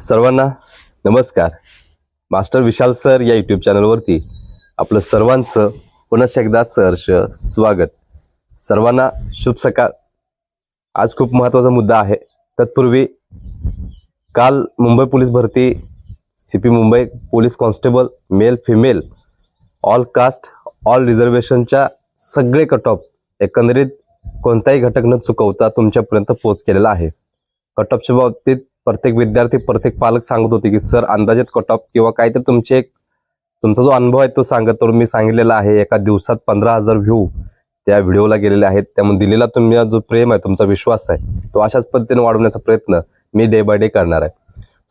सर्वांना नमस्कार. Master Vishal sir या यूट्यूब चॅनलवरती आपलं सर्वांचं पुनश एकदा सहर्ष स्वागत. सर्वांना शुभ सकाळ. आज खूप महत्त्वाचा मुद्दा आहे. तत्पूर्वी काल मुंबई पोलीस भरती C P Mumbai police constable male female all caste all रिझर्वेशनच्या सगळे कट ऑफ एकंदरीत कोणताही घटक न चुकवता तुमच्यापर्यंत पोच केलेला आहे. कट ऑफच्या बाबतीत प्रत्येक विद्यार्थी प्रत्येक पालक सांगत होते की सर अंदाजेत कट ऑफ किंवा काहीतरी तुमचे एक तुमचा जो अनुभव आहे तो सांगत तर मी सांगितलेला आहे एका दिवसात पंधरा हजार व्ह्यू त्या व्हिडिओला गेलेले आहेत. त्यामुळे दिलेला तुम्ही जो प्रेम आहे तुमचा विश्वास आहे तो अशाच पद्धतीने वाढवण्याचा प्रयत्न मी डे बाय डे करणार आहे.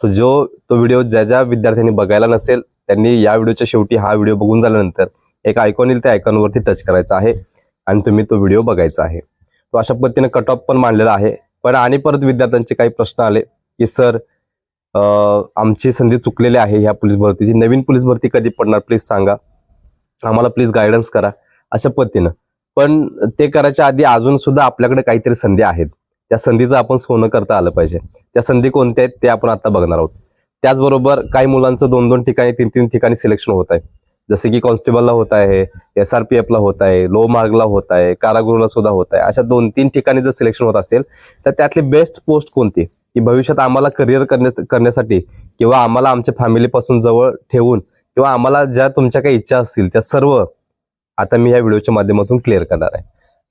सो जो तो व्हिडिओ ज्या ज्या विद्यार्थ्यांनी बघायला नसेल त्यांनी या व्हिडिओच्या शेवटी हा व्हिडिओ बघून झाल्यानंतर एक आयकॉन येईल त्या आयकॉनवरती टच करायचा आहे आणि तुम्ही तो व्हिडिओ बघायचा आहे. तो अशा पद्धतीने कट ऑफ पण मांडलेला आहे. पण आणि परत विद्यार्थ्यांचे काही प्रश्न आले. की सर आमची संधी चुकलेली आहे ह्या पोलीस भरतीची. नवीन पोलीस भरती कधी पडणार प्लीज सांगा. आम्हाला प्लीज गायडन्स करा. अशा पद्धतीनं. पण ते करायच्या आधी अजून सुद्धा आपल्याकडे काहीतरी संधी आहेत. त्या संधीचं आपण सोनं करता आलं पाहिजे. त्या संधी कोणत्या आहेत ते आपण आता बघणार आहोत. त्याचबरोबर काही मुलांचं दोन दोन ठिकाणी तीन तीन ठिकाणी सिलेक्शन होत आहे. जसे की कॉन्स्टेबलला होत आहे एस आर पी एफला होत आहे लो मार्गला होत आहे कारागृहला सुद्धा होत आहे. अशा दोन तीन ठिकाणी जर सिलेक्शन होत असेल तर त्यातली बेस्ट पोस्ट कोणती? की भविष्यात आम्हाला करिअर करण्या करण्यासाठी किंवा आम्हाला आमच्या फॅमिलीपासून जवळ ठेवून किंवा आम्हाला ज्या तुमच्या काही इच्छा असतील त्या सर्व आता मी या व्हिडिओच्या माध्यमातून क्लिअर करणार आहे.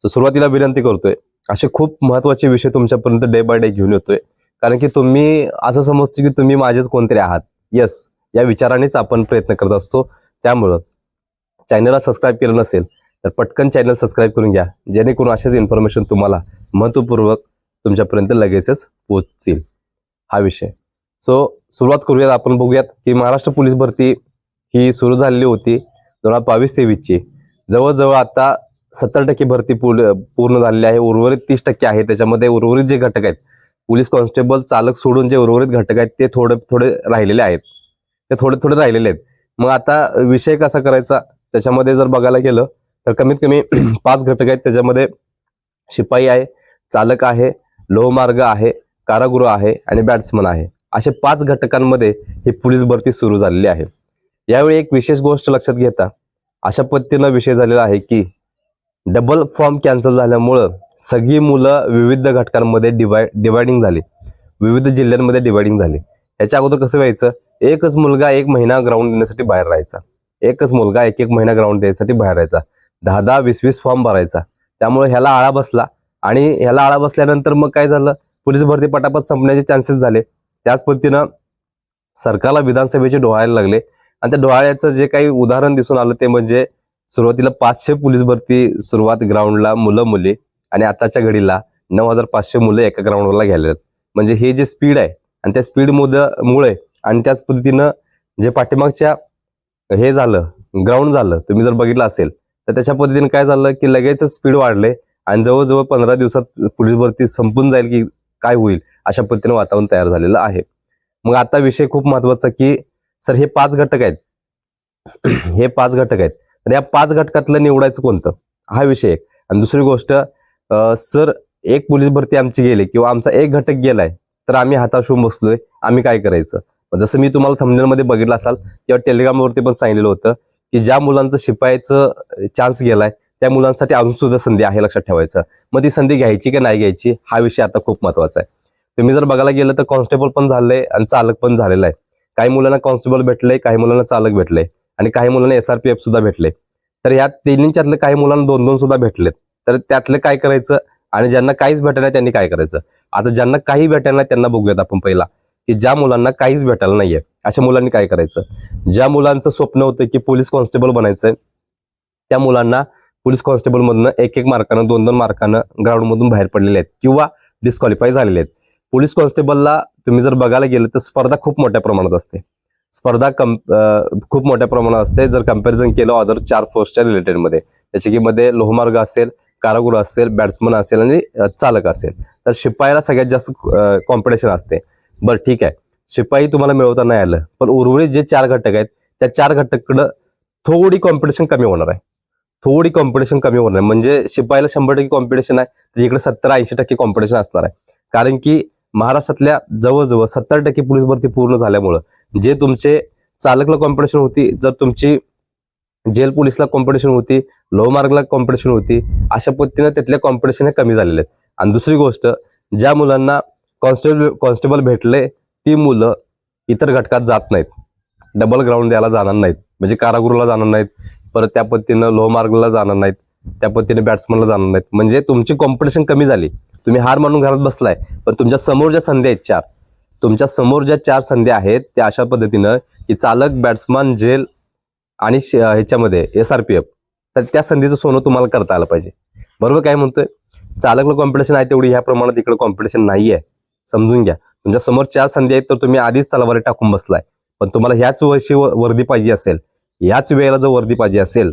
सो सुरुवातीला विनंती करतोय असे खूप महत्त्वाचे विषय तुमच्यापर्यंत डे बाय डे घेऊन येतोय. कारण की तुम्ही असं समजतो की तुम्ही माझेच कोणतरी आहात. येस या विचारानेच आपण प्रयत्न करत असतो. त्यामुळं चॅनलला सबस्क्राईब केलं नसेल तर पटकन चॅनल सबस्क्राईब करून घ्या. जेणेकरून असेच इन्फॉर्मेशन तुम्हाला महत्त्वपूर्वक तुमच्यापर्यंत लगेचच पोहोचतील हा विषय. सो सुरुवात करूयात आपण बघूयात की महाराष्ट्र पोलीस भरती ही सुरू झालेली होती दोन हजार बावीस तेवीसची जवळजवळ आता सत्तर टक्के भरती पूर्ण पूर्ण झालेली आहे. उर्वरित तीस टक्के आहे. त्याच्यामध्ये उर्वरित जे घटक आहेत पोलीस कॉन्स्टेबल चालक सोडून जे उर्वरित घटक आहेत ते थोडे थोडे राहिलेले आहेत. ते थोडे थोडे राहिलेले आहेत. मग आता विषय कसा करायचा? त्याच्यामध्ये जर बघायला गेलं तर कमीत कमी पाच घटक आहेत. त्याच्यामध्ये शिपाई आहे चालक आहे लोहमार्ग आहे कारागृह आहे आणि बॅट्समन आहे. असे पाच घटकांमध्ये ही पोलीस भरती सुरू झालेली आहे. यावेळी एक विशेष गोष्ट लक्षात घेता अशा पद्धतीनं विषय झालेला आहे की डबल फॉर्म कॅन्सल झाल्यामुळं सगळी मुलं विविध घटकांमध्ये डिवाय डिवायडिंग झाली. विविध जिल्ह्यांमध्ये डिवायडिंग झाली. याच्या अगोदर कसं व्हायचं? एकच मुलगा एक महिना ग्राउंड देण्यासाठी बाहेर राहायचा. एकच मुलगा एक एक महिना ग्राउंड देण्यासाठी बाहेर राहायचा. दहा दहा वीस वीस फॉर्म भरायचा. त्यामुळे ह्याला आळा बसला आणि ह्याला आळा बसल्यानंतर मग काय झालं? पोलीस भरती पटापट संपण्याचे चान्सेस झाले. त्याच पद्धतीनं सरकारला विधानसभेचे डोहायला लागले. आणि त्या डोहाळ्याचं जे काही उदाहरण दिसून आलं ते म्हणजे सुरुवातीला पाचशे पोलीस भरती सुरुवात ग्राउंडला मुलं मुली आणि आताच्या घडीला नऊ हजार पाचशे मुलं एका ग्राउंडवरला घ्यायला म्हणजे हे जे स्पीड आहे आणि त्या स्पीड मुळे आणि त्याच पद्धतीनं जे पाठीमागच्या हे झालं ग्राउंड झालं तुम्ही जर बघितलं असेल तर त्याच्या पद्धतीने काय झालं की लगेच स्पीड वाढले आणि जवळजवळ पंधरा दिवसात पोलीस भरती संपून जाईल की काय होईल अशा पद्धतीने वातावरण तयार झालेलं आहे. मग आता विषय खूप महत्त्वाचा की सर हे पाच घटक आहेत. हे पाच घटक आहेत. तर या पाच घटकातलं निवडायचं कोणतं? हा विषय एक. आणि दुसरी गोष्ट सर एक पोलीस भरती आमची गेली किंवा आमचा एक घटक गेलाय तर आम्ही हाताश बसलोय आम्ही काय करायचं? जसं मी तुम्हाला थंबनेलमध्ये बघितलं असाल किंवा टेलिग्रामवरती पण सांगितलेलं होतं की ज्या मुलांचं शिपायचं चान्स गेलाय त्या मुलांसाठी अजून सुद्धा संधी आहे लक्षात ठेवायचं. मग ती संधी घ्यायची की नाही घ्यायची हा विषय आता खूप महत्त्वाचा आहे. तुम्ही जर बघायला गेलं तर कॉन्स्टेबल पण झालंय आणि चालक पण झालेलं आहे. काही मुलांना कॉन्स्टेबल भेटलंय काही मुलांना चालक भेटलंय आणि काही मुलांना एसआरपीएफ सुद्धा भेटले तर ह्या तिन्हीच्यातलं काही मुलांना दोन दोन सुद्धा भेटलेत. तर त्यातलं काय करायचं आणि ज्यांना काहीच भेटलं नाही त्यांनी काय करायचं? आता ज्यांना काही भेटायला नाही त्यांना बघूयात आपण पहिला. की ज्या मुलांना काहीच भेटायला नाहीये. अशा मुलांनी काय करायचं? ज्या मुलांचं स्वप्न होतं की पोलीस कॉन्स्टेबल बनायचंय त्या मुलांना पोलीस कॉन्स्टेबल मधनं एक एक मार्कानं दोन दोन मार्कानं ग्राउंडमधून बाहेर पडलेले आहेत किंवा डिस्क्वालिफाय झालेले आहेत. पोलीस कॉन्स्टेबलला तुम्ही जर बघायला गेलं तर स्पर्धा खूप मोठ्या प्रमाणात असते. स्पर्धा कम खूप मोठ्या प्रमाणात असते. जर कंपॅरिझन केलं अदर चार फोर्सच्या रिलेटेडमध्ये त्याच्या की मध्ये लोहमार्ग असेल कारागृह असेल बॅट्समन असेल आणि चालक असेल. तर शिपायला सगळ्यात जास्त कॉम्पिटिशन असते. बरं ठीक आहे. शिपाई तुम्हाला मिळवता नाही आलं पण उर्वरित जे चार घटक आहेत त्या चार घटककडं थोडी कॉम्पिटिशन कमी होणार आहे. थोडी कॉम्पिटिशन कमी होणार आहे. म्हणजे शिपाईला शंभर टक्के कॉम्पिटिशन आहे तर इकडे सत्तर ऐंशी टक्के कॉम्पिटिशन असणार आहे. कारण की महाराष्ट्रातल्या जवळजवळ सत्तर टक्के पोलीस भरती पूर्ण झाल्यामुळं जे तुमचे चालकला कॉम्पिटिशन होती जर तुमची जेल पोलीसला कॉम्पिटिशन होती लोहमार्गला कॉम्पिटिशन होती अशा पद्धतीनं त्यातल्या कॉम्पिटिशन हे कमी झालेले आहेत. आणि दुसरी गोष्ट ज्या मुलांना कॉन्स्टेबल कॉन्स्टेबल भेटले ती मुलं इतर घटकात जात नाहीत. डबल ग्राउंड द्यायला जाणार नाहीत. म्हणजे कारागृहाला जाणार नाहीत. परत त्या पद्धतीनं लोहमार्गला जाणार नाहीत. त्या पद्धतीने बॅट्समनला जाणार नाहीत. म्हणजे तुमची कॉम्पिटिशन कमी झाली. तुम्ही हार मानून घरात बसलाय. पण तुमच्यासमोर ज्या संधी आहेत चार तुमच्यासमोर ज्या चार संधी आहेत त्या अशा पद्धतीनं की चालक बॅट्समन जेल आणि ह्याच्यामध्ये एस आर पी एफ तर त्या संधीचं सोनं तुम्हाला करता आलं पाहिजे. बरोबर काय म्हणतोय? चालकला कॉम्पिटिशन आहे तेवढी. ह्या प्रमाणात इकडे कॉम्पिटिशन नाही आहे समजून घ्या. तुमच्यासमोर चार संधी आहेत तर तुम्ही आधीच तलवारी टाकून बसलाय. पण तुम्हाला ह्याच वर्षी वर्दी पाहिजे असेल याच वेळेला जर वर्दी पाहिजे असेल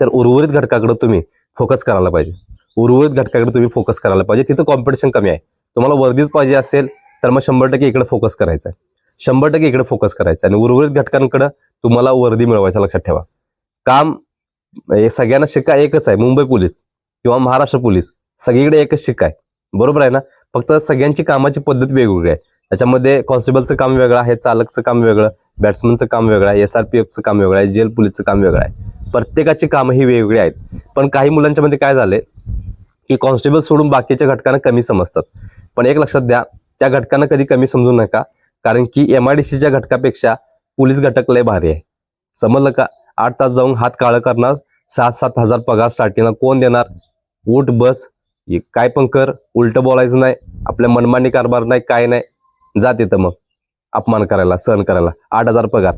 तर उर्वरित घटकाकडे तुम्ही फोकस करायला पाहिजे. उर्वरित घटकाकडे तुम्ही फोकस करायला पाहिजे. तिथं कॉम्पिटिशन कमी आहे. तुम्हाला वर्दीच पाहिजे असेल तर मग शंभर टक्के इकडे फोकस करायचा आहे. शंभर टक्के इकडे फोकस करायचा आहे. आणि उर्वरित घटकांकडे तुम्हाला वर्दी मिळवायचं लक्षात ठेवा. काम सगळ्यांना शिक्का एकच आहे. मुंबई पोलीस किंवा महाराष्ट्र पोलीस सगळीकडे एकच शिक्का आहे. बरोबर आहे ना? फक्त सगळ्यांची कामाची पद्धत वेगवेगळी आहे. त्याच्यामध्ये कॉन्स्टेबलचं काम वेगळं आहे चालकचं काम वेगळं बॅट्समनचं काम वेगळं आहे एस आर पी एफचं काम वेगळं आहे जेल पोलीसचं काम वेगळं आहे. प्रत्येकाची कामं ही वेगवेगळी आहेत. पण काही मुलांच्या मध्ये काय झालंय की कॉन्स्टेबल सोडून बाकीच्या घटकांना कमी समजतात. पण एक लक्षात द्या त्या घटकांना कधी कमी समजू नका कारण की एम आय डी सीच्या घटकापेक्षा पोलीस घटक लय भारी आहे. समजलं का? आठ तास जाऊन हात काळं करणार सात सात हजार पगार स्टार्टिंगला कोण देणार? वोट बस काय पण कर उलट बोलायचं नाही आपल्या मनमानी कारभार नाही काय नाही. जा तिथं मग अपमान करायला सहन करायला आठ हजार पगार.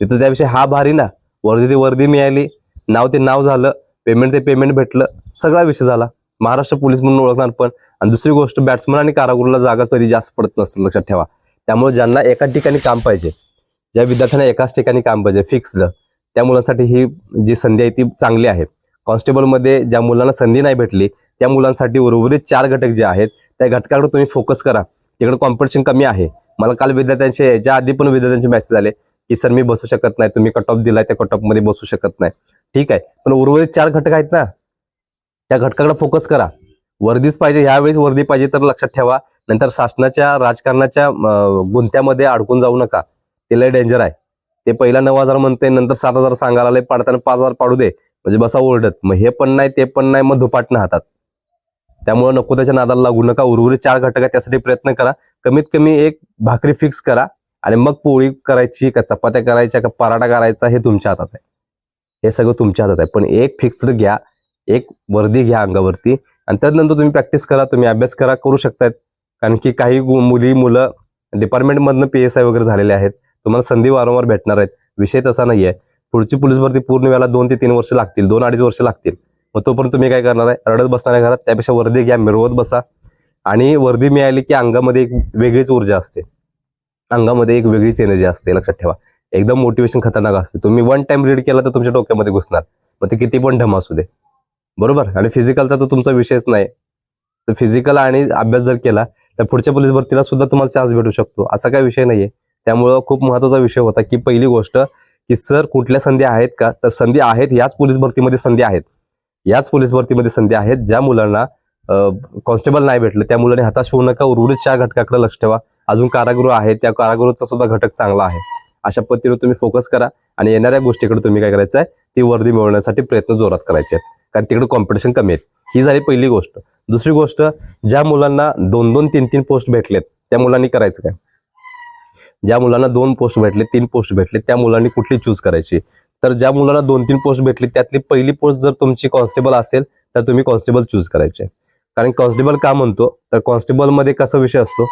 तिथं त्याविषयी हा भारी ना वर्दी ती वर्दी मिळाली नाव ते नाव झालं पेमेंट ते पेमेंट भेटलं सगळा विषय झाला. महाराष्ट्र पोलीस म्हणून ओळखणार पण आणि दुसरी गोष्ट बॅट्समन आणि कारागृहला जागा कधी जास्त पडत नसतात लक्षात ठेवा. त्यामुळे ज्यांना एकाच ठिकाणी काम पाहिजे ज्या विद्यार्थ्यांना एकाच ठिकाणी काम पाहिजे फिक्स्ड त्या मुलांसाठी ही जी संधी आहे ती चांगली आहे. कॉन्स्टेबलमध्ये ज्या मुलांना संधी नाही भेटली त्या मुलांसाठी उर्वरित चार घटक जे आहेत त्या घटकाकडे तुम्ही फोकस करा. तिकडे कॉम्पिटिशन कमी आहे. मला काल विद्यार्थ्यांचे याच्या आधी पण विद्यार्थ्यांचे मेसेज आले की सर मी बसू शकत नाही. तुम्ही कट ऑफ दिलाय त्या कटमध्ये बसू शकत नाही. ठीक आहे. पण उर्वरित चार घटक आहेत ना? त्या घटकाकडे फोकस करा. वर्दीच पाहिजे ह्यावेळेस वर्दी पाहिजे तर लक्षात ठेवा. नंतर शासनाच्या राजकारणाच्या गुंत्यामध्ये अडकून जाऊ नका. ते लय डेंजर आहे. ते पहिला नऊ हजार म्हणते नंतर सात हजार सांगायला लय पाडताना पाच हजार पाडू दे. म्हणजे बसा ओरडत. मग हे पण नाही ते पण नाही मग धुपाटणं हातात. त्यामुळे नको त्याच्या नादाला लागू नका. उर्वरित चार घटक आहे त्यासाठी प्रयत्न करा. कमीत कमी एक भाकरी फिक्स करा आणि मग पोळी करायची का चपात्या करायच्या का पराठा करायचा हे तुमच्या हातात आहे. हे सगळं तुमच्या हातात आहे. पण एक फिक्स्ड घ्या. एक वर्दी घ्या अंगावरती आणि त्यानंतर तुम्ही प्रॅक्टिस करा तुम्ही अभ्यास करा करू शकतायत. कारण की काही मुली मुलं डिपार्टमेंटमधनं पी एस आय वगैरे झालेले आहेत. तुम्हाला संधी वारंवार भेटणार आहेत. विषय तसा नाही आहे पुढची पोलीस भरती पूर्ण वेळेला दोन ते तीन वर्ष लागतील दोन अडीच वर्ष लागतील. मग तोपर्यंत तुम्ही काय करणार आहे? रडत बसणार घरात त्यापेक्षा वर्दी घ्या मिरवत बसा. आणि वर्दी मिळाली की अंगामध्ये एक वेगळीच ऊर्जा असते. अंगामध्ये एक वेगळीच एनर्जी असते लक्षात ठेवा. एकदम मोटिवेशन खतरनाक असते. तुम्ही वन टाइम रीड केला तर तुमच्या डोक्यामध्ये घुसणार. मग ते किती पण ढम असू दे. बरोबर? आणि फिजिकलचा तर तुमचा विषयच नाही. तर फिजिकल आणि अभ्यास जर केला तर पुढच्या पोलीस भरतीला सुद्धा तुम्हाला चान्स भेटू शकतो. असा काही विषय नाहीये. त्यामुळं खूप महत्त्वाचा विषय होता की पहिली गोष्ट की सर कुठल्या संधी आहेत का? तर संधी आहेत याच पोलीस भरतीमध्ये संधी आहेत. याच पोलीस भरतीमध्ये संधी आहेत ज्या मुलांना कॉन्स्टेबल नाही भेटलं. त्या मुलांनी हताश होऊ नका उर्वरित चार घटकाकडे लक्ष ठेवा. अजून कारागृह आहे त्या कारागृहाचा सुद्धा घटक चांगला आहे. अशा पद्धतीने तुम्ही फोकस करा आणि येणाऱ्या गोष्टीकडे तुम्ही काय करायचं आहे? ती वर्दी मिळवण्यासाठी प्रयत्न जोरात करायचे आहेत. कारण तिकडे कॉम्पिटिशन कमी आहेत. ही झाली पहिली गोष्ट. दुसरी गोष्ट ज्या मुलांना दोन दोन तीन तीन पोस्ट भेटलेत त्या मुलांनी करायचं काय? ज्या मुलांना दोन पोस्ट भेटले तीन पोस्ट भेटले त्या मुलांनी कुठली चूज करायची? तर ज्या मुलांना दोन तीन पोस्ट भेटली त्यातली पहिली पोस्ट जर तुमची कॉन्स्टेबल असेल तर तुम्ही कॉन्स्टेबल चूज करायचे. कारण कॉन्स्टेबल का म्हणतो? तर कॉन्स्टेबलमध्ये कसा विषय असतो?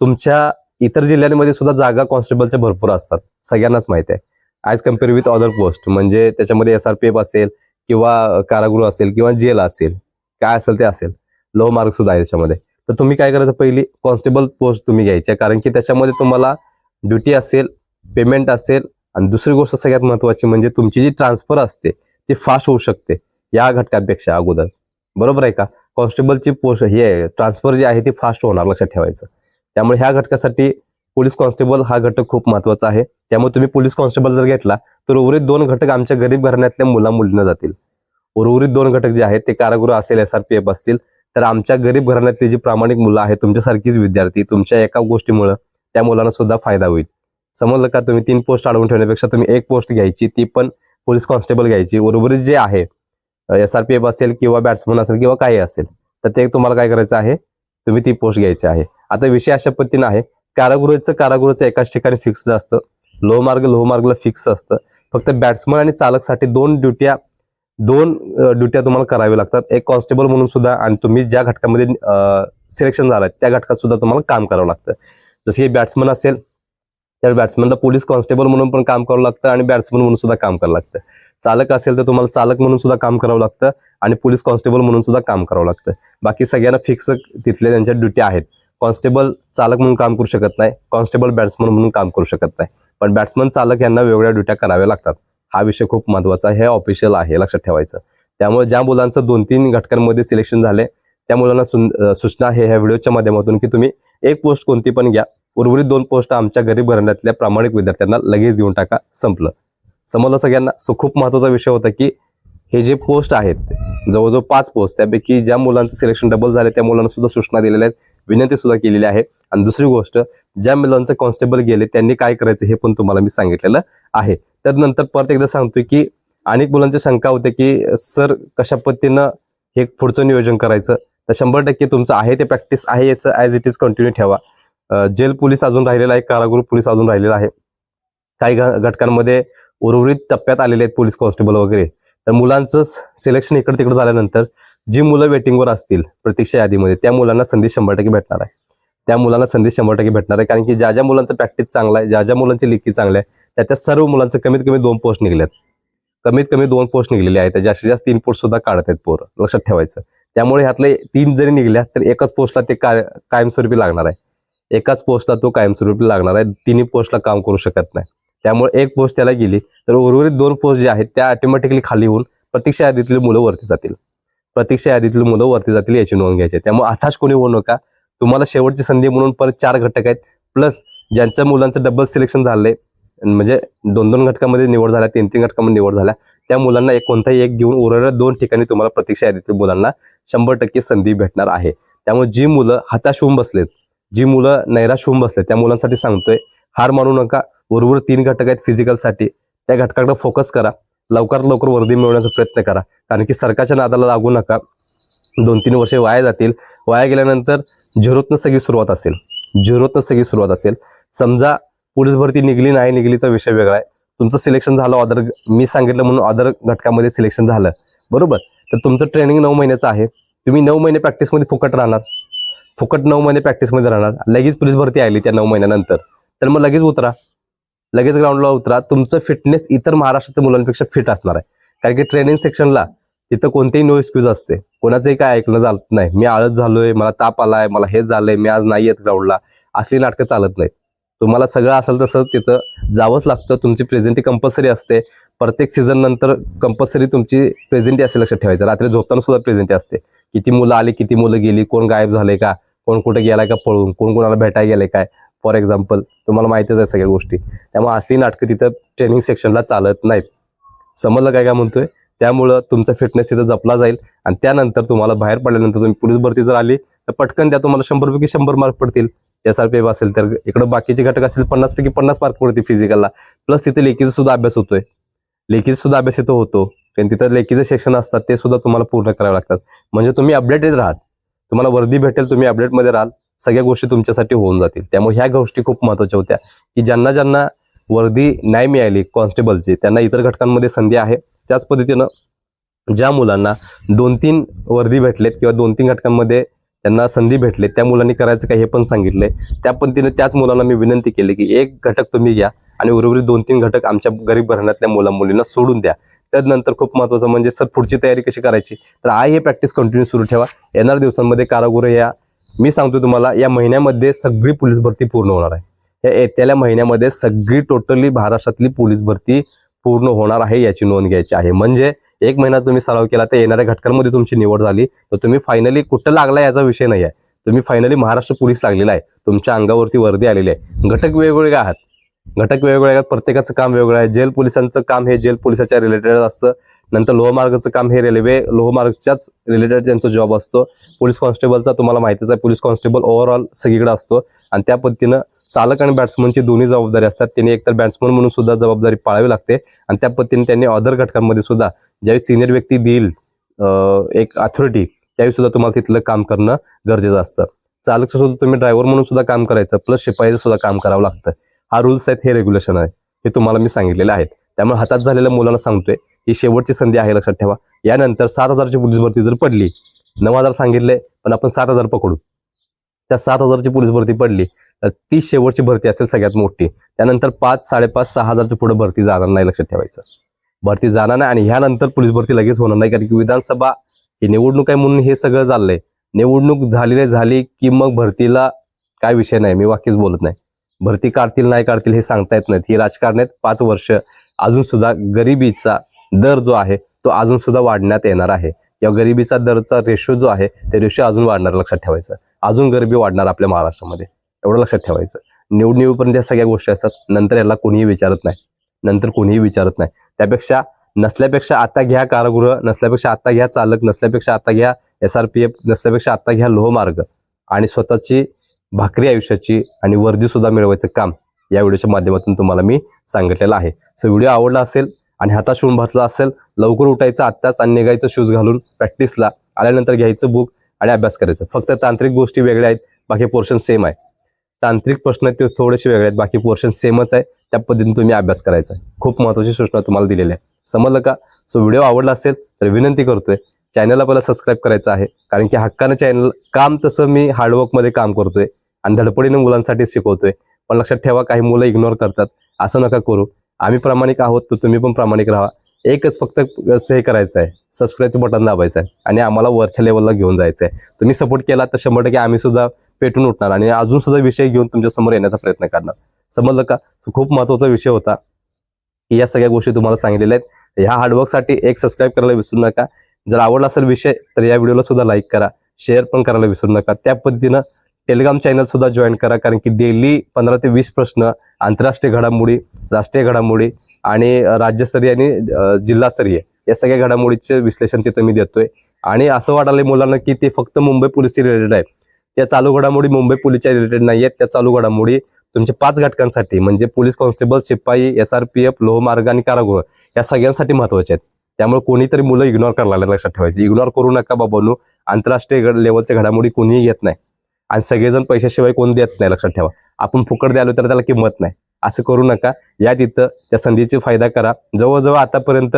तुमच्या इतर जिल्ह्यांमध्ये सुद्धा जागा कॉन्स्टेबलच्या भरपूर असतात. सगळ्यांनाच माहिती आहे. As compare with other post म्हणजे त्याच्यामध्ये एस आर पी एफ असेल किंवा कारागृह असेल किंवा जेल असेल काय असेल ते असेल लो मार्क सुद्धा आहे त्याच्यामध्ये. तर तुम्ही काय करायचं? पहिली कॉन्स्टेबल पोस्ट तुम्ही घ्यायची. कारण की त्याच्यामध्ये तुम्हाला ड्युटी असेल पेमेंट असेल आणि दुसरी गोष्ट सगळ्यात महत्वाची म्हणजे तुमची जी ट्रान्सफर असते ती फास्ट होऊ शकते या घटकापेक्षा अगोदर. बरोबर आहे का? कॉन्स्टेबलची पोस्ट हे ट्रान्सफर जी आहे ती फास्ट होणार लक्षात ठेवायचं. त्यामुळे ह्या घटकासाठी पोलीस कॉन्स्टेबल हा घटक खूप महत्त्वाचा आहे. त्यामुळे तुम्ही पोलीस कॉन्स्टेबल जर घेतला तर उर्वरित दोन घटक आमच्या गरीब घराण्यातल्या मुला मुलींना जातील. उर्वरित दोन घटक जे आहेत ते कारागृह असेल एस आर पी एफ असतील तर आमच्या गरीब घराण्यातली जी प्रामाणिक मुलं आहेत तुमच्यासारखीच विद्यार्थी तुमच्या एका गोष्टीमुळं त्या मुलांना सुद्धा फायदा होईल. समजलं का? तुम्ही तीन पोस्ट अडवून ठेवण्यापेक्षा तुम्ही एक पोस्ट घ्यायची ती पण पोलीस कॉन्स्टेबल घ्यायची. उर्वरित जे आहे एस आर पी एफ असेल किंवा बॅट्समन असेल किंवा काही असेल तर ते तुम्हाला काय करायचं आहे? तुम्ही ती पोस्ट घ्यायची आहे. आता विषय अशा पद्धतीनं आहे कारागृहचं कारागृहचं एकाच ठिकाणी फिक्स असतं. लोहमार्ग लोहमार्गला फिक्स असतं. फक्त बॅट्समन आणि चालकसाठी दोन ड्युट्या दोन ड्युट्या तुम्हाला कराव्या लागतात. एक कॉन्स्टेबल म्हणून सुद्धा आणि तुम्ही ज्या घटकामध्ये सिलेक्शन झालाय त्या घटकात सुद्धा तुम्हाला काम करावं लागतं. जसे की बॅट्समन असेल तर बॅट्समनला पोलीस कॉन्स्टेबल म्हणून पण काम करावं लागतं आणि बॅट्समन म्हणून सुद्धा काम करावं लागतं. चालक असेल तर तुम्हाला चालक म्हणून सुद्धा काम करावं लागतं आणि पोलीस कॉन्स्टेबल म्हणून सुद्धा काम करावं लागतं. बाकी सगळ्यांना फिक्स तिथल्या त्यांच्या ड्युटी आहेत. कॉन्स्टेबल चालक म्हणून काम करू शकत नाही कॉन्स्टेबल बॅट्समन म्हणून काम करू शकत नाही. पण बॅट्समन चालक यांना वेगवेगळ्या ड्युट्या कराव्या लागतात. हा विषय खूप महत्त्वाचा हे ऑफिशियल आहे लक्षात ठेवायचं. त्यामुळे ज्या मुलांचं दोन तीन घटकांमध्ये सिलेक्शन झाले त्या मुलांना सुन- सूचना हे ह्या व्हिडिओच्या माध्यमातून की तुम्ही एक पोस्ट कोणती पण घ्या. उर्वरित दोन पोस्ट आमच्या गरीब घराण्यातल्या प्रामाणिक विद्यार्थ्यांना लगेच देऊन टाका संपलं. समजलं सगळ्यांना सो खूप महत्त्वाचा विषय होता की हे जे पोस्ट आहेत जवळजवळ पाच पोस्ट त्यापैकी ज्या मुलांचं सिलेक्शन डबल झाले त्या मुलांना सुद्धा सूचना दिलेल्या आहेत विनंती सुद्धा केलेली आहे. आणि दुसरी गोष्ट ज्या मुलांचं कॉन्स्टेबल गेले त्यांनी काय करायचं हे पण तुम्हाला मी सांगितलेलं आहे. त्यानंतर परत एकदा सांगतोय की अनेक मुलांची शंका होते की सर कशा पद्धतीनं हे पुढचं नियोजन करायचं? तर शंभर टक्के तुमचं आहे ते प्रॅक्टिस आहे याचं ॲज इट इज कंटिन्यू ठेवा. जेल पोलीस अजून राहिलेला आहे कारागृह पोलीस अजून राहिलेला आहे. काही घटकांमध्ये उर्वरित टप्प्यात आलेले आहेत पोलीस कॉन्स्टेबल वगैरे. तर मुलांचं सिलेक्शन इकडे तिकडे झाल्यानंतर जी मुलं वेटिंगवर असतील प्रतीक्षा यादीमध्ये त्या मुलांना संधी शंभर टक्के भेटणार आहे. त्या मुलांना संधी शंभर टक्के भेटणार आहे कारण की ज्या ज्या मुलांचं प्रॅक्टिस चांगला आहे ज्या ज्या मुलांची लिखी चांगली आहे त्या त्या सर्व मुलांचं कमीत कमी दोन पोस्ट निघल्यात कमीत कमी दोन पोस्ट निघलेले आहेत जास्तीत जास्त तीन पोस्ट सुद्धा काढत आहेत पोरं लक्षात ठेवायचं. त्यामुळे ह्यातले तीन जरी निघल्या तर एकाच पोस्टला ते काय कायमस्वरूपी लागणार आहे. एकाच पोस्टला तो कायमस्वरूपी लागणार आहे. तिन्ही पोस्टला काम करू शकत नाही. त्यामुळे एक पोस्ट त्याला गेली तर उर्वरित दोन पोस्ट जे आहेत त्या ऑटोमॅटिकली खाली होऊन प्रतीक्षा यादीतली मुलं वरती जातील. प्रतीक्षा यादीतली मुलं वरती जातील याची नोंद घ्यायची त्यामुळे आताच कोणी होऊ नका. तुम्हाला शेवटची संधी म्हणून परत चार घटक आहेत. प्लस ज्यांच्या मुलांचं डबल सिलेक्शन झालंय म्हणजे दोन दोन घटकामध्ये निवड झाल्या तीन तीन घटकामध्ये निवड झाल्या त्या मुलांना एक कोणताही एक घेऊन उरलेल्या दोन ठिकाणी तुम्हाला प्रतीक्षा यादीतील मुलांना शंभर टक्के संधी भेटणार आहे. त्यामुळे जी मुलं हताश होऊन बसलेत जी मुलं नैराश होऊन बसलेत त्या मुलांसाठी सांगतोय हार मानू नका उर्वर तीन घटक आहेत फिजिकलसाठी त्या घटकाकडे फोकस करा लवकरात लवकर वर्दी मिळवण्याचा प्रयत्न करा कारण की सरकारच्या नादाला लागू नका दोन तीन वर्षे वाया जातील वाया गेल्यानंतर झिरोतनं सगळी सुरुवात असेल झिरोतनं सगळी सुरुवात असेल. समजा पोलीस भरती निघली नाही निघलीचा विषय वेगळा आहे तुमचं सिलेक्शन झालं ऑदर मी सांगितलं म्हणून ऑदर घटकामध्ये सिलेक्शन झालं बरोबर? तर तुमचं ट्रेनिंग नऊ महिन्याचं आहे तुम्ही नऊ महिने प्रॅक्टिसमध्ये फुकट राहणार फुकट नऊ महिने प्रॅक्टिसमध्ये राहणार. लगेच पोलीस भरती आली त्या नऊ महिन्यानंतर. तर मग लगेच उतरा. लगेच ग्राउंडला उतरा. तुमचं फिटनेस इतर महाराष्ट्रातील मुलांपेक्षा फिट असणार आहे. कारण की ट्रेनिंग सेक्शनला तिथं कोणतेही नो एक्सक्यूज असते. कोणाचंही काय ऐकलं चालत नाही. मी आळस झालोय मला ताप आलाय मला हे झालंय मी आज नाही येत ग्राउंडला असली नाटकं चालत नाहीत. तुम्हाला सगळं असेल तसं तिथं जावंच लागतं. तुमची प्रेझेंटी कंपल्सरी असते. प्रत्येक सीझन नंतर कंपल्सरी तुमची प्रेझेंटी असेल लक्षात ठेवायचं. रात्री झोपताना सुद्धा प्रेझेंटी असते. किती मुलं आली किती मुलं गेली कोण गायब झाले का? कोण कुठे गेलाय का पळून कोण कोणाला भेटायला गेले काय? फॉर एक्झाम्पल तुम्हाला माहितीच आहे सगळ्या गोष्टी. त्यामुळे असली नाटकं तिथं ट्रेनिंग सेक्शनला चालत नाहीत. समजलं काय काय म्हणतोय? त्यामुळं तुमचा फिटनेस तिथं जपला जाईल आणि त्यानंतर तुम्हाला बाहेर पडल्यानंतर तुम्ही पोलीस भरती जर आली तर पटकन त्या तुम्हाला शंभर पैकी शंभर मार्क पडतील. एस आर पी एफ असेल तर इकडं बाकीचे घटक असतील पन्नास पैकी पन्नास मार्क पडतील फिजिकलला प्लस तिथे लेखीचा सुद्धा अभ्यास होतोय. लेखीचा सुद्धा अभ्यास इथं होतो. कारण तिथं लेखीचे सेक्शन असतात ते सुद्धा तुम्हाला पूर्ण करावे लागतात. म्हणजे तुम्ही अपडेटेड राहात. तुम्हाला वर्दी भेटेल तुम्ही अपडेटमध्ये राहाल. सगळ्या गोष्टी तुमच्यासाठी होऊन जातील. त्यामुळे ह्या गोष्टी खूप महत्त्वाच्या होत्या की ज्यांना ज्यांना वर्दी नाही मिळाली कॉन्स्टेबलची त्यांना इतर घटकांमध्ये संधी आहे. त्याच पद्धतीनं ज्या मुलांना दोन तीन वर्दी भेटलेत किंवा दोन तीन घटकांमध्ये त्यांना संधी भेटले त्या मुलांनी करायचं काय हे पण सांगितलंय त्या पद्धतीने त्याच मुलांना मी विनंती केली की एक घटक तुम्ही घ्या आणि उर्वरित दोन तीन घटक आमच्या गरीब घराण्यातल्या मुला मुलींना सोडून द्या. त्यानंतर खूप महत्वाचं म्हणजे सर पुढची तयारी कशी करायची? तर आई हे प्रॅक्टिस कंटिन्यू सुरू ठेवा. येणाऱ्या दिवसांमध्ये कारागृह या. मी सांगतो तुम्हाला या महिन्यामध्ये सगळी पोलीस भरती पूर्ण होणार आहे. या येत्याल्या महिन्यामध्ये सगळी टोटली महाराष्ट्रातली पोलीस भरती पूर्ण होणार आहे याची नोंद घ्यायची आहे. म्हणजे एक महिना तुम्ही सराव केला तर येणाऱ्या घटकांमध्ये तुमची निवड झाली तर तुम्ही फायनली कुठं लागला याचा विषय नाही आहे. तुम्ही फायनली महाराष्ट्र पोलीस लागलेला आहे. तुमच्या अंगावरती वर्दी आलेली आहे. घटक वेगवेगळे आहात. घटक वेगवेगळे आहेत प्रत्येकाचं काम वेगळं आहे. जेल पोलिसांचं काम हे जेल पोलिसाच्या रिलेटेड असतं. नंतर लोहमार्गाचं काम हे रेल्वे लोहमार्गच्याच रिलेटेड त्यांचा जॉब असतो. पोलीस कॉन्स्टेबलचा तुम्हाला माहितीच आहे पोलीस कॉन्स्टेबल ओव्हरऑल सगळीकडे असतो. आणि त्या पद्धतीनं चालक आणि बॅट्समनची दोन्ही जबाबदारी असतात. त्यांनी एकतर बॅट्समन म्हणून सुद्धा जबाबदारी पाळावी लागते. आणि त्या पद्धतीने त्यांनी अदर घटकांमध्ये सुद्धा ज्यावेळी सिनियर व्यक्ती देईल एक अथॉरिटी त्यावेळी सुद्धा तुम्हाला तिथलं काम करणं गरजेचं असतं. चालक सुद्धा तुम्ही ड्रायव्हर म्हणून सुद्धा काम करायचं. प्लस शिपाईचं सुद्धा काम करावं लागतं. हा रूल्स आहेत हे रेग्युलेशन आहे. हे तुम्हाला मी सांगितलेले आहेत. त्यामुळे हातात झालेल्या मुलांना सांगतोय ही शेवटची संधी आहे लक्षात ठेवा. यानंतर सात हजारची पोलीस भरती जर पडली नऊ हजार सांगितले पण आपण सात हजार पकडू. त्या सात हजारची पोलीस भरती पडली तर ती शेवटची भरती असेल सगळ्यात मोठी. त्यानंतर पाच साडेपाच सहा हजारच्या पुढे भरती जाणार नाही लक्षात ठेवायचं. भरती जाणार नाही आणि ह्यानंतर पोलीस भरती लगेच होणार नाही कारण की विधानसभा ही निवडणूक आहे म्हणून हे सगळं चाललंय. निवडणूक झाली नाही झाली की मग भरतीला काय विषय नाही मी वाक्यच बोलत नाही. भरती काढतील नाही काढतील हे सांगता येत नाहीत. ही राजकारण्यात पाच वर्ष अजून सुद्धा गरिबीचा दर जो आहे तो अजून सुद्धा वाढण्यात येणार आहे. किंवा गरिबीचा दरचा रेशो जो आहे ते रेशो अजून वाढणार लक्षात ठेवायचं. अजून गरिबी वाढणार आपल्या महाराष्ट्रामध्ये. एवढं लक्षात ठेवायचं. निवडणुकीपर्यंत या सगळ्या गोष्टी असतात नंतर याला कोणीही विचारत नाही. नंतर कोणीही विचारत नाही. त्यापेक्षा नसल्यापेक्षा आता घ्या कारागृह नसल्यापेक्षा आता घ्या चालक नसल्यापेक्षा आता घ्या एस आर पी एफ नसल्यापेक्षा आता घ्या लोहमार्ग. आणि स्वतःची भाकरी आयुष्याची आणि वर्दी सुद्धा मिळवायचं काम या व्हिडिओच्या माध्यमातून तुम्हाला मी सांगितलेलं आहे. सो व्हिडिओ आवडला असेल आणि हातात शिवून भरला असेल लवकर उठायचं आत्ताच आणि निघायचं शूज घालून प्रॅक्टिसला आल्यानंतर घ्यायचं बुक आणि अभ्यास करायचं. फक्त तांत्रिक गोष्टी वेगळ्या आहेत बाकी पोर्शन सेम आहे. तांत्रिक प्रश्न ते थोडेसे वेगळे आहेत बाकी पोर्शन सेमच आहे. त्या पद्धतीने तुम्ही अभ्यास करायचा आहे. खूप महत्त्वाची सूचना तुम्हाला दिलेल्या आहे. समजलं का? सो व्हिडिओ आवडला असेल तर विनंती करतोय चॅनलला पहिला सबस्क्राईब करायचं आहे. कारण की हक्कानं चॅनल काम तसं मी हार्डवर्कमध्ये काम करतोय. आणि धडपडीने मुलांसाठी शिकवतोय. पण लक्षात ठेवा काही मुलं इग्नोर करतात. असं नका करू. आम्ही प्रामाणिक आहोत तर तुम्ही पण प्रामाणिक राहा. एकच फक्त हे करायचं आहे सबस्क्राईबचं बटन दाबायचं आहे आणि आम्हाला वरच्या लेवलला घेऊन जायचं आहे तुम्ही सपोर्ट केला तर शंभर टक्के आम्ही सुद्धा पेटून उठणार. आणि अजून सुद्धा विषय घेऊन तुमच्यासमोर येण्याचा प्रयत्न करणार. समजलं का? खूप महत्त्वाचा विषय होता. की या सगळ्या गोष्टी तुम्हाला सांगितलेल्या आहेत. ह्या हार्डवर्कसाठी एक सबस्क्राईब करायला विसरू नका. जर आवडला असेल विषय तर या व्हिडिओला सुद्धा लाईक करा. शेअर पण करायला विसरू नका. त्या पद्धतीनं टेलिग्राम चॅनल सुद्धा जॉईन करा कारण की डेली पंधरा ते वीस प्रश्न आंतरराष्ट्रीय घडामोडी राष्ट्रीय घडामोडी आणि राज्यस्तरीय आणि जिल्हास्तरीय या सगळ्या घडामोडीचे विश्लेषण तिथं मी देतोय. आणि असं वाटायला मुलांना की ते फक्त मुंबई पोलीसचे रिलेटेड आहे त्या चालू घडामोडी मुंबई पोलीसच्या रिलेटेड नाही आहेत. त्या चालू घडामोडी तुमच्या पाच घटकांसाठी म्हणजे पोलीस कॉन्स्टेबल शिपाई एस आर पी एफ लोहमार्ग आणि कारागृह या सगळ्यांसाठी महत्त्वाचे आहेत. त्यामुळे कोणीतरी मुलं इग्नोर करायला लागले लक्षात ठेवायचे. इग्नोर करू नका बाबांनो. आंतरराष्ट्रीय लेवलच्या घडामोडी कोणीही घेत नाही. आणि सगळेजण पैशाशिवाय कोण देत नाही लक्षात ठेवा. आपण फुकट द्यालो तर त्याला किंमत नाही. असं करू नका. या तिथं त्या संधीची फायदा करा. जवळजवळ आतापर्यंत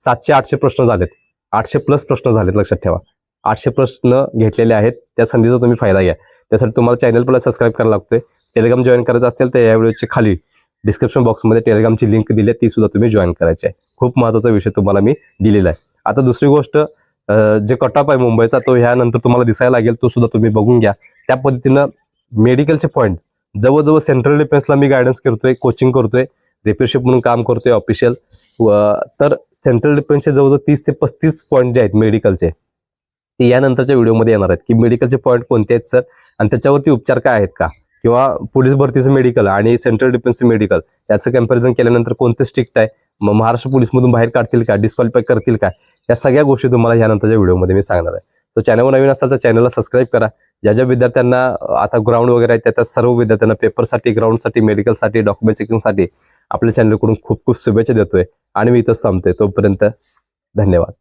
सातशे आठशे प्रश्न झालेत. आठशे प्लस प्रश्न झालेत लक्षात ठेवा. आठशे प्रश्न घेतलेले आहेत. त्या संधीचा तुम्ही फायदा घ्या. त्यासाठी तुम्हाला चॅनल पहिला सबस्क्राईब करायला लागतोय. टेलिग्राम जॉईन करायचं असेल तर या व्हिडिओच्या खाली डिस्क्रिप्शन बॉक्समध्ये टेलिग्रामची लिंक दिली आहे ती सुद्धा तुम्ही जॉईन करायची आहे. खूप महत्त्वाचा विषय तुम्हाला मी दिलेला आहे. आता दुसरी गोष्ट जे कटॉप आहे मुंबईचा तो ह्यानंतर तुम्हाला दिसायला लागेल. तो सुद्धा तुम्ही बघून घ्या. त्या पद्धतीनं मेडिकलचे पॉईंट जवळजवळ सेंट्रल डिफेन्सला मी गायडन्स करतोय कोचिंग करतोय रिपेअरशिप म्हणून काम करतोय ऑफिशियल तर सेंट्रल डिफेन्सचे जवळजवळ तीस ते पस्तीस पॉईंट जे आहेत मेडिकलचे ते यानंतरच्या व्हिडिओमध्ये येणार आहेत. की मेडिकलचे पॉईंट कोणते आहेत सर आणि त्याच्यावरती उपचार काय आहेत का? किंवा पोलीस भरतीचं मेडिकल आणि सेंट्रल डिफेन्सचं मेडिकल याचं कंपॅरिझन केल्यानंतर कोणते स्ट्रिक्ट आहे? मग महाराष्ट्र पोलीसमधून बाहेर काढतील का? डिस्क्वालिफाय करतील का? या सगळ्या गोष्टी तुम्हाला यानंतरच्या व्हिडिओमध्ये मी सांगणार आहे. तर चॅनलवर नवीन असाल तर चॅनलला सबस्क्राईब करा. ज्या ज्या विद्यार्थ्यांना आता ग्राउंड वगैरे आहे त्या त्या सर्व विद्यार्थ्यांना पेपरसाठी ग्राउंडसाठी मेडिकलसाठी डॉक्युमेंट चेकिंगसाठी आपल्या चॅनलकडून खूप खूप शुभेच्छा देतोय. आणि मी इथंच थांबतोय. तोपर्यंत धन्यवाद.